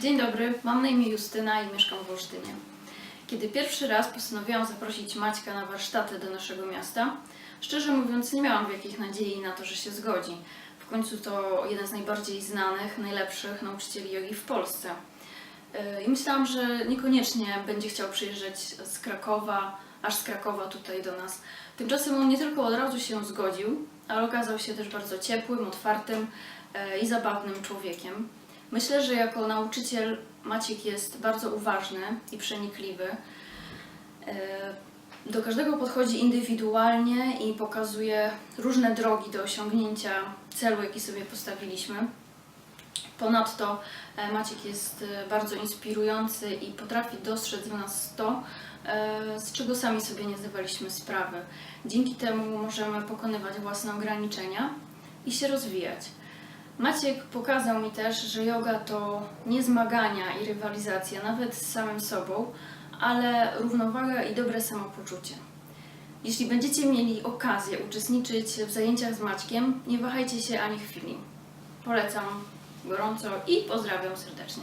Dzień dobry, mam na imię Justyna i mieszkam w Olsztynie. Kiedy pierwszy raz postanowiłam zaprosić Maćka na warsztaty do naszego miasta, szczerze mówiąc nie miałam wielkich nadziei na to, że się zgodzi. W końcu to jeden z najbardziej znanych, najlepszych nauczycieli jogi w Polsce. Yy, I myślałam, że niekoniecznie będzie chciał przyjeżdżać z Krakowa, aż z Krakowa tutaj do nas. Tymczasem on nie tylko od razu się zgodził, ale okazał się też bardzo ciepłym, otwartym yy, i zabawnym człowiekiem. Myślę, że jako nauczyciel Maciek jest bardzo uważny i przenikliwy. E, Do każdego podchodzi indywidualnie i pokazuje różne drogi do osiągnięcia celu, jaki sobie postawiliśmy. Ponadto e, Maciek jest e, bardzo inspirujący i potrafi dostrzec w nas to, z czego sami sobie nie zdawaliśmy sprawy. Dzięki temu możemy pokonywać własne ograniczenia i się rozwijać. Maciek pokazał mi też, że yoga to nie zmagania i rywalizacja, nawet z samym sobą, ale równowaga i dobre samopoczucie. Jeśli będziecie mieli okazję uczestniczyć w zajęciach z Maćkiem, nie wahajcie się ani chwili. Polecam gorąco i pozdrawiam serdecznie.